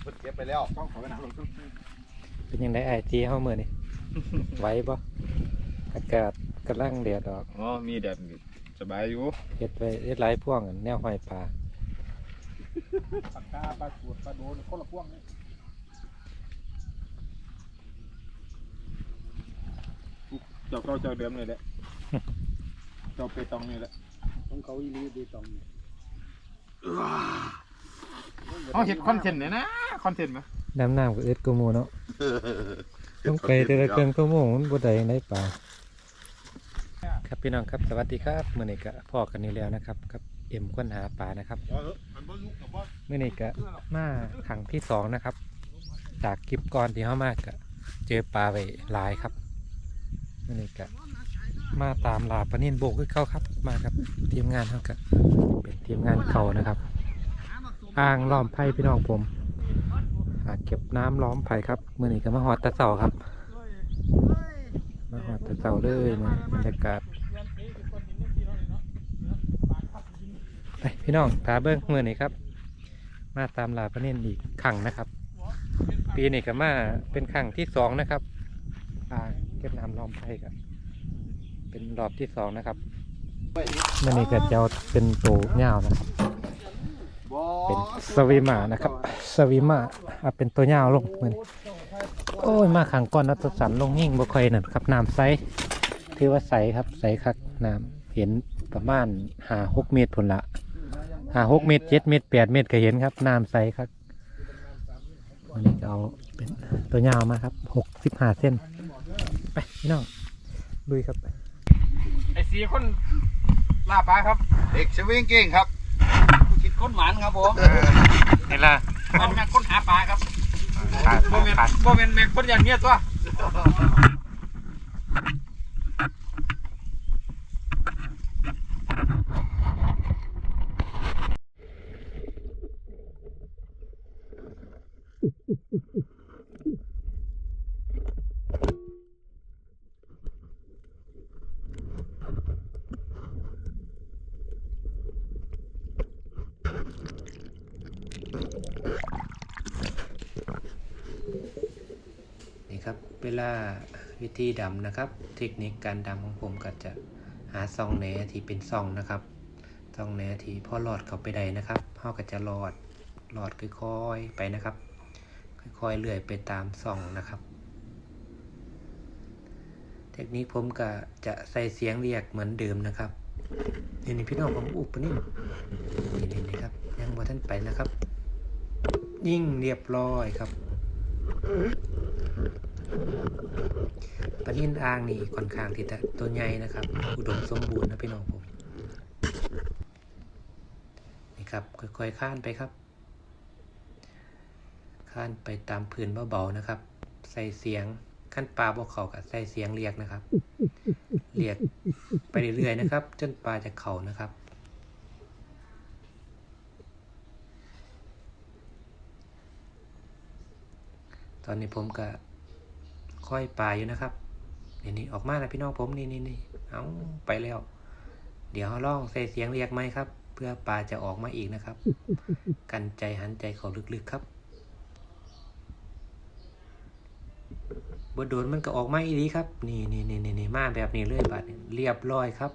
เพิ่นเก็บไปแล้วต้องขอไปหนาลงเป็นยังไงไอจีเฮามื้อนี่ ไหวบ่อากาศกำลังแดดออกอ๋อมีแดดสบายอยู่เฮ็ดไว้เฮ็ดหลายพ่วงกันแนวห้อยปลาปากกาปลาขวดปลาโดนคนละพวงนี่เจ้าเราเจ้าเดิมเลยแหละ เจ้าเปตองนี่แหละของเขาอีหลีดีตองนี่ เขาเห็นคอนเทนต์เนี่ยนะคอนเทนต์ไหมน้ำน้ำก็อึดกูหมู่เนาะต้องไปแต่ละเครื่องก็โมงมันบ่ได้ได้ปลาครับพี่น้องครับสวัสดีครับมื้อนี้ก็พอกันนี่แล้วนะครับกับเอ็มค้นหาปลานะครับมันบ่ลุกกับบ่มื่อนี้ก็มาขังที่สองนะครับ จากคลิปก่อนที่เข้ามากก็เจอปลาไปหลายครับมื่อนี้ก็มาตามลาปลานิ่นโบกขึ้นเข้าครับ มาครับทีมงานเขาก็เป็นทีมงานเขานะครับ อ่างล้อมไผ่พี่น้องผมหาเก็บน้ำล้อมไผ่ครับเมื่อนี้ก็มาหอดตะเสาครับ มาหอดตะเสาเลยบรรยากาศไปพี่น้องตาเบิ้งเมื่อนี้ครับ มาตามลาพระเนนอีกครั้งนะครับ ปีนี้ก็มาเป็นครั้งที่สองนะครับอ่าเก็บน้ำล้อมไผ่ครับเป็นรอบที่สองนะครับมันนี้ก็จะเป็นตัวเงานะครับ เป็นสวิมานะครับสวิมาเอาเป็นตัวเงาวลงมันโอ้ยมาขังก้อนนัตสันลงยิ่งบ่ค่อยนั่นครับน้ำใสถือว่าใสครับใสคักน้ำเห็นประมาณหาหกเมตรผลละหาหกเมตรเจ็ดเมตรแปดเมตรก็เห็นครับน้ำใสครับวันนี้ก็เอาเป็นตัวยาวมาครับหกสิบห้าเส้นไปพี่น้องลุยครับไอ้สีคนลาปลาครับ เด็กสวิงเก่งครับ คิดคนหวานครับผมนี่ล่ะมันแม่งคนหาปลาครับขาดโมเมนขาดโมเมนแม่งคนอย่างเนี้ยตัว ลาวิธีดำนะครับ เทคนิคการดำของผมก็จะหาซองแหนที่เป็นซองนะครับซองแหนที่พอหลอดเข้าไปได้นะครับเขาก็จะหลอดหลอดค่อยๆไปนะครับ ค่อยๆเลื่อยไปตามซองนะครับ เทคนิคผมก็จะใส่เสียงเรียกเหมือนเดิมนะครับนี่นี่พี่น้องผมอุปนี่นี่นี่นี่ครับ ยังบ่ท่านไปนะครับ ยิ่งเรียบร้อยครับ ปลานินอ่างนี่ค่อนข้างที่จะตัวใหญ่นะครับ อุดมสมบูรณ์นะพี่น้องผมนี่ครับค่อยๆข้านไปครับข้านไปตามพื้นเบาๆนะครับ ใส่เสียงขั้นปลาบวกเขากับใส่เสียงเรียกนะครับ เรียกไปเรื่อยๆนะครับ จนปลาจะเข่านะครับตอนนี้ผมก็ค่อยปลาอยู่นะครับ นี่นี่ออกมาแล้วพี่น้องผมนี่นี่นี่เอาไปแล้ว เดี๋ยวลองใส่เสียงเรียกไหมครับ เพื่อปลาจะออกมาอีกนะครับ กันใจหันใจเขาลึกๆครับบดโดนมันก็ออกมาอีดีครับ นี่นี่นี่นี่นี่มาแบบนี้เลยบาดเรียบร้อยครับ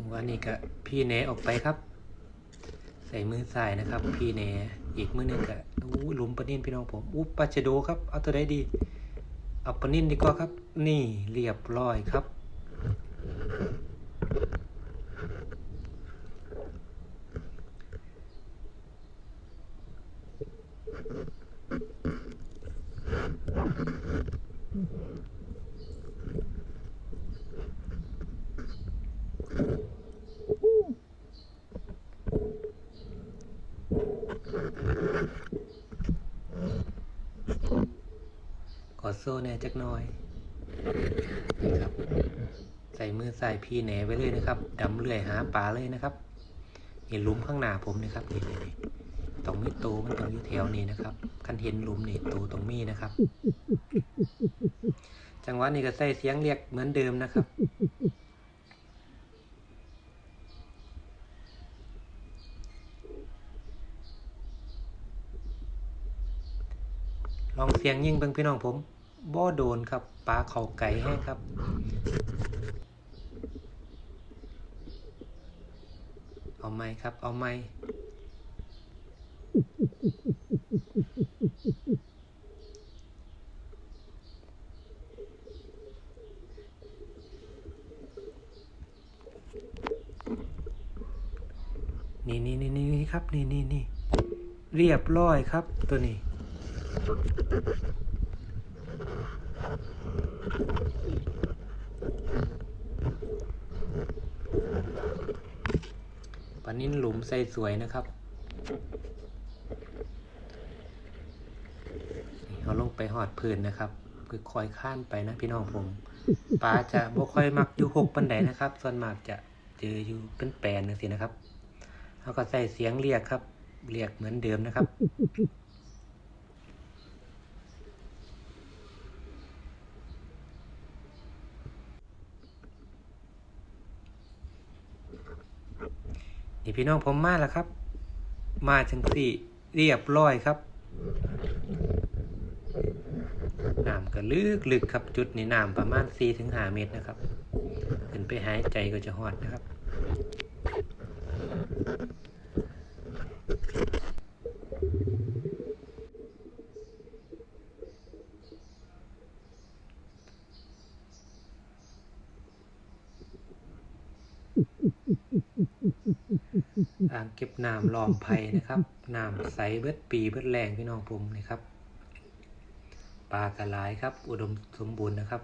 จังหวะนี้ก็พี่เนออกไปครับ ใส่มือใส่นะครับ พี่เนอีกมือหนึงก็อู้หลุมปนินพี่น้องผมอู้ปาชโดครับ เอาตัวไดดี เอาปนินดีกว่าครับ นี่เรียบร้อยครับ ซ่แหน่จักหน่อยนี่ครับ ใส่มือใส่พี่แหนไว้เลยนะครับดำเลื่อยหาปลาเลยนะครับนี่หลุมข้างหน้าผมนะครับนี่นี่นี่ต้องมีตูมันต้องอยู่แถวนี้นะครับคันเห็นหลุมนี่ตูต้องมีนะครับ จังหวะนี้ก็ใส่เสียงเรียกเหมือนเดิมนะครับลองเสียงยิ่งเบิ่งพี่น้องผม บ่โดนครับปลาเข่าไก่ให้ครับ เอาไหมครับ เอาไหมนี่นี่นี่นี่ครับ นี่นี่นี่เรียบร้อยครับตัวนี้ ปลา นี่หลุมใส่สวยนะครับเอาลงไปหอดพื้นนะครับคือคอยข้านไปนะพี่น้องผมปลาจะบ่ค่อยมักอยู่หกปันไดนะครับ ส่วนมากจะเจออยู่เป็นแปลนนึงสินะครับเขาก็ใส่เสียงเรียกครับ เรียกเหมือนเดิมนะครับ นี่พี่น้องผมมาแล้วครับ มาจังสี่เรียบร้อยครับน้ำก็ลึกลึกครับจุดนี้น้ำประมาณ4ถึง5เมตรนะครับ ขึ้นไปหายใจก็จะหอดนะครับ อ่างเก็บ น้ำลอมไผ่นะครับน้ำใสเบิดปีเบิดแรงพี่น้องผมนี่ครับปลากระหลายครับ อุดมสมบูรณ์นะครับ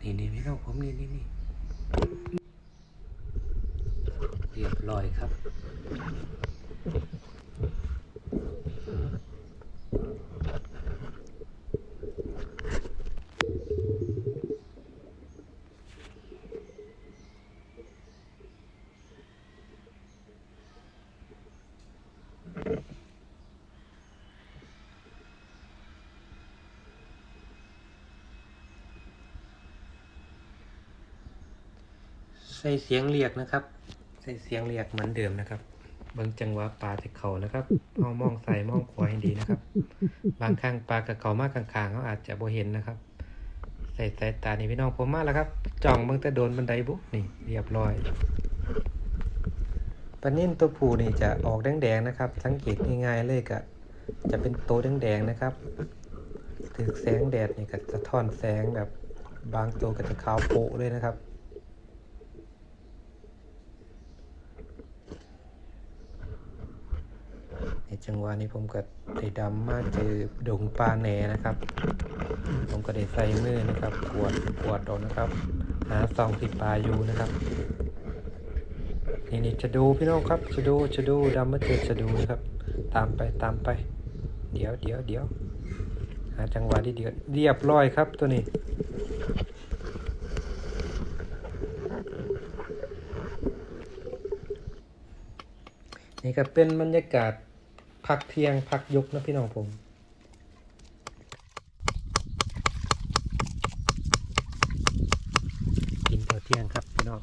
นี่นี่พี่น้องผมนี่นี่นี่เรียบร้อยครับ ใส่เสียงเรียกนะครับ ใส่เสียงเรียกเหมือนเดิมนะครับ บางจังหวะปลาจะเขานะครับเอามองใส่มองขวาให้ดีนะครับ บางครั้งปลากับเขามากข้างๆเขาอาจจะบ่เห็นนะครับ ใส่สายตานี่พี่น้องผมมากแล้วครับจ่องเบิ่งแต่โดนบันไดบุ๊นี่เรียบร้อยปลานิ่นตัวผู้นี่จะออกแดงๆนะครับ สังเกตง่ายๆเลยก็จะเป็นโตวแดงๆนะครับถึกแสงแดดนี่ก็จะท่อนแสงแบบบางตัวก็จะขาวโปะเลยนะครับ ใน จังหวะนี้ผมก็ได้ดำมาเจอดงปลาแหนนะครับ ผมก็ได้ใส่มือนะครับกวดกวดออกนะครับ หาซองที่ปลาอยู่นะครับนี่นี่จะดูพี่น้องครับจะดูจะดูดำมาเจอจะดูนะครับ ตามไปตามไป เดี๋ยวเดี๋ยวเดี๋ยวหาจังหวะที่เดียวเรียบร้อยครับตัวนี้นี่ก็เป็นบรรยากาศ พักเที่ยงพักยกนะพี่น้องผมกินข้าวเที่ยงครับพี่น้อง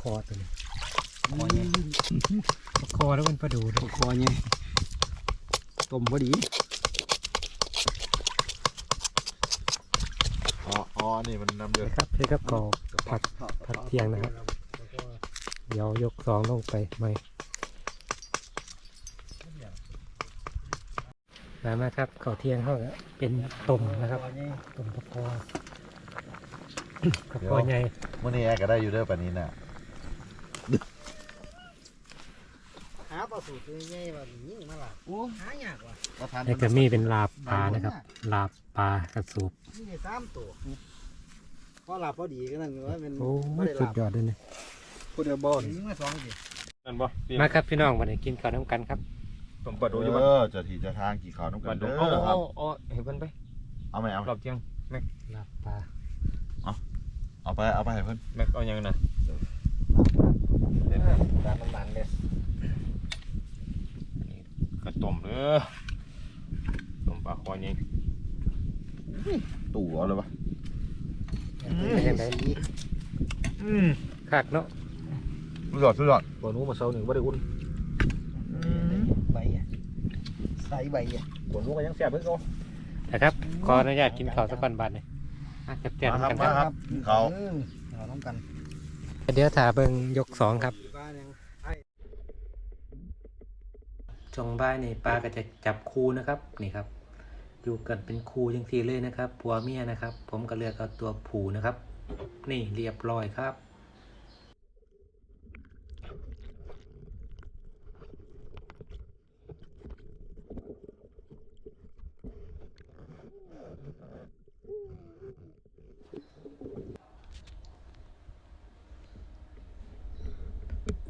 คอตัวนี้คอเนี่ยคอแล้วมันประดูด้วยคอเนี่ยต้มพอดีอ๋ออ๋อนี่มันนำเดือดนะครับใช่ครับกอกผักผักเที่ยงนะครับ เดี๋ยวยกสองลงไปไหม มามาครับข้าวเที่ยงเขาก็เป็นต้มนะครับต้มปลาคอปลาคอใหญ่มื่อนี้แอร์ก็ได้อยู่เด้อปานนี้น่ะหาปลาสูตรง่ายๆแบบนี้มาละโอ้หายากว่ะก็ทานไอ้กระมี่เป็นลาบปลานะครับ ลาบปลากระสูบนี่ได้สามตัวพอหลับพอดีก็นั่นว่าเป็นโอ้บ่ยได้หสุลัดบยอดเลยเนี่ยพูดเดียวบอลนี่มาสองดินั่นบ่พี่มาครับพี่น้องวันนี้กินข้าวน้ำกันครับ ต้มปลาดูอยู่บ่เออเจะทีเจะทางกี่ขาวน้ำปกัลานดูเด้เอาอคเอารับเอาเห็นเพิ่นไปเอาไหมเอารอบเที่ยงลาบปลาเอาไปเอาไปให้เพิ่นแม็กเอายังน่ะตามมันๆเลยกระต้มเด้อต้มปลาคอยิงตู่เอาเลยปะเป็นยังไงอืมคักเนาะสุดยอดสุดยอดบ่หนูมาเซาหนึ่งบ่ได้อุ่น ใบอะ ใส่ใบอะบ่หนูก็ยังแซ่บเพิ่นเก่านะครับขออนุญาตกินข้าวสักก่อนบาทหนี่อยอะเจ็บๆมาครับกันมาคครับรับเขาอืมเอาน้ำกันเดี๋ยวถ่าเบิ่งยกสองครับบ้านยังจงบ้ายนี่ปลาก็จะจับคู่นะครับนี่ครับ อยู่กันเป็นคู่ยังทีเลยนะครับผัวเมียนะครับ ผมก็เลือกเอาตัวผูนะครับ นี่เรียบร้อยครับ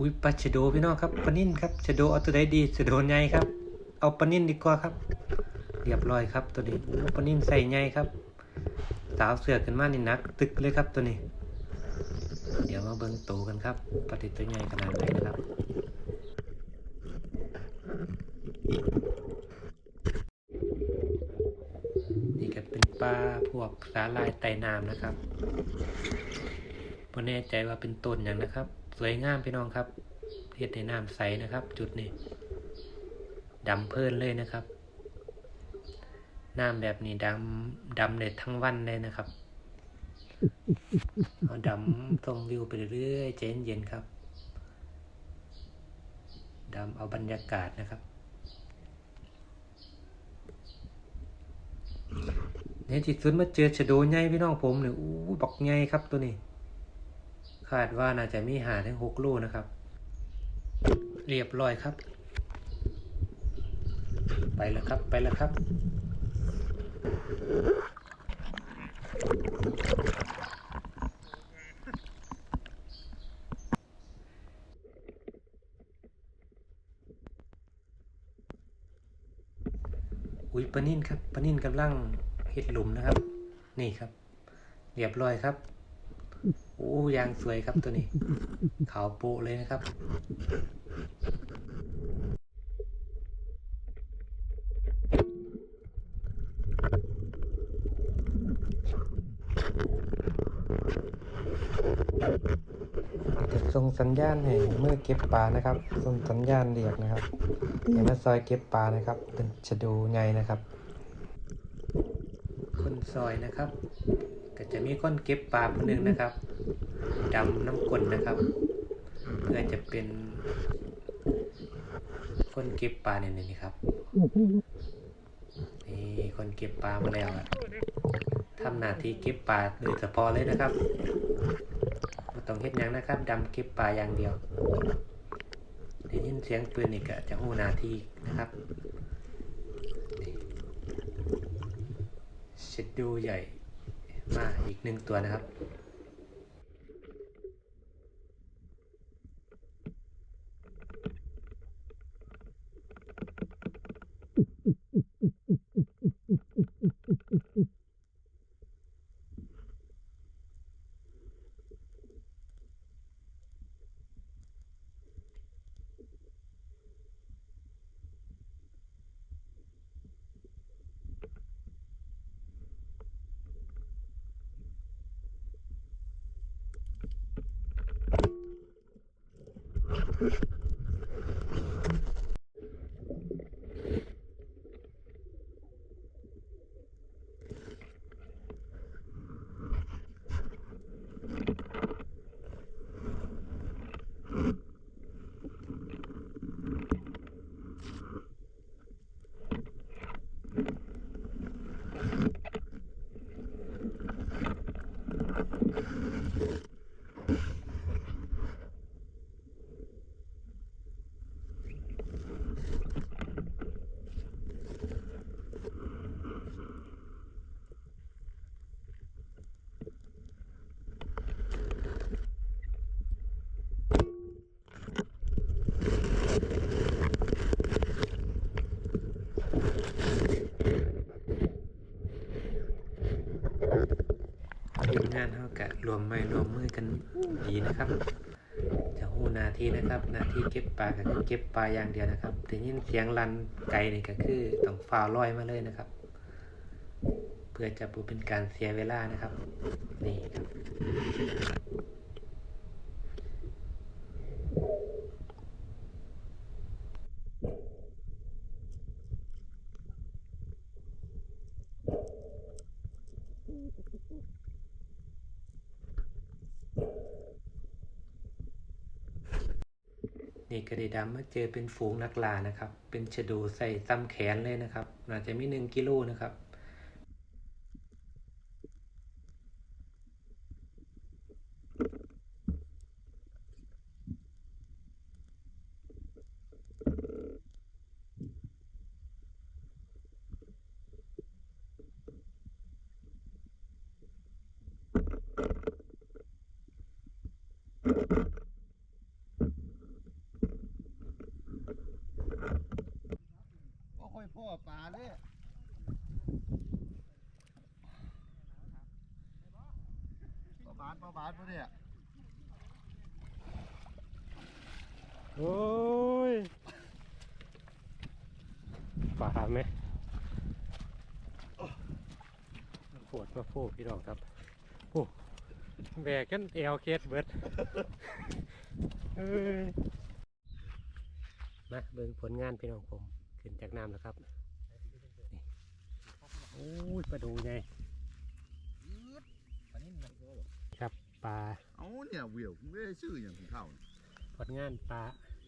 อุ้ยปลาชะโดพี่น้องครับปลานิ่นครับชะโดเอาตัวใดดีชะโดใหญ่ครับ เอาปลานิ่นดีกว่าครับ เรียบร้อยครับตัวนี้ปลานิ่นใส่ใหญ่ครับ สาวเสือกันมานี่นัก ตึกเลยครับตัวนี้ เดี๋ยวมาเบิ่งโตกันครับปลาติตัวใหญ่ขนาดไหนนะครับนี่ก็เป็นปลาพวกสาลายไตน้ำนะครับไม่แน่ใจว่าเป็นต้นอย่างนะครับ วยงามพี่น้องครับเฮ็ดในน้ำใสนะครับ จุดนี้ดำเพลินเลยนะครับ น้ำแบบนี้ดำดำเลยทั้งวันเลยนะครับเอาดำตรงวิวไปเรื่อยๆใจเย็นครับดำเอาบรรยากาศนะครับในที่สุดมาเจอชะโดใหญ่พี่น้องผมเนี่ยอู้บักใหญ่ครับตัวนี้ คาดว่าน่าจะมีหาถึงหกโลนะครับ เรียบร้อยครับ ไปแล้วครับไปแล้วครับ อุ้ยปนินครับปนินกำลังเห็ดหลุมนะครับ นี่ครับ เรียบร้อยครับ อ้ยางสวยครับตัวนี้ ขาวโปะเลยนะครับจะส่งสัญญาณให้เมื่อเก็บปลานะครับ ส่งสัญญาณเรียกนะครับอย่ามาซอยเก็บปลานะครับ เป็นชะดูไงนะครับ คนซอยนะครับ ก็จะมีคนเก็บปลาคนหนึ่งนะครับดำน้ำกลนะครับ เพื่อจะเป็น คนเก็บปลาเนี่ยนี่ครับนี่คนเก็บปลามาแล้วอะทำหน้าที่เก็บปลาโดยเฉพาะเลยนะครับต้องเฮ็ดยังนะครับดำเก็บปลาอย่างเดียวได้ยินเสียงปืนนี่ก็จะหูหน้าที่นะครับเช็ดดูใหญ่ มาอีกหนึ่งตัวนะครับ ก็รวมไม้รวมมือกันดีนะครับ จะหูนาทีนะครับ นาทีเก็บปลาก็คือเก็บปลาอย่างเดียวนะครับแต่ยินเสียงลันไกลนี่ก็คือต้องฝ่าลอยมาเลยนะครับ เพื่อจะปูเป็นการเสียเวลานะครับ นี่ครับ นี่กระดิดำมาเจอเป็นฝูงนักล่านะครับ เป็นชะดูใส่ซ้ำแขนเลยนะครับอาจะมีหนึ่งกิโลนะครับ ก็ค่อยพ่อปลาเลย ปลาบานปลาบานปะเนี่ยโอ้ยป่าไหมปวดมาโพกพี่น้องครับโอ้แบกกันเอลเคสเบิดเอ้ยมาเบิ่งผลงานพี่น้องผม ขึ้นจากน้ำแล้วครับนี่โอ้ยปลาดูไงครับ ปลาเอาเนี่ยเวี่ยวไม่ได้ชื่ออย่างของเขาผลงานปลา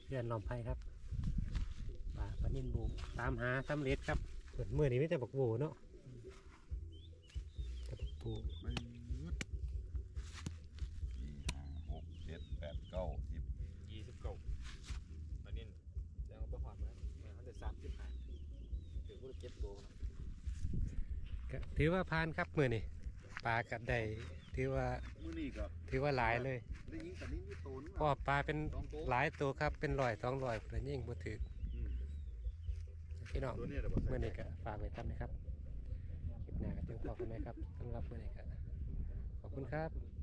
เรือนลอมไผ่ครับปลาปลานินบูตามหาสำเร็จครับส่วนมือนี้ไม่แต่บักบูเนาะแต่บักบูไม่ยึดสี่ห้าหกเจ็ดแปดเก้าสิบยี่สิบเก้าตอนนี้ยังเอาไปหอดมาเขาได้สามสิบห้าถือว่าเก็บโบนะก็ถือว่าผ่านครับมือนี้ปลากัดได้ ถือว่ามื้อนี้ก็ถือว่าหลายเลยได้ยิงแต่นี้มีโตนเพราะว่อปลาเป็นหลายตัวครับเป็นร้อยสองร้อยแต่ยิ่งบ่ถือพี่น้องตัวนี้เดี๋ยวบอกเมื่อนี้ก็ฝากไว้ครับนะครับคลิปหน้าก็จึงพอกันไหมครับสำหรับเมื่อนี้ก็ขอบคุณครับ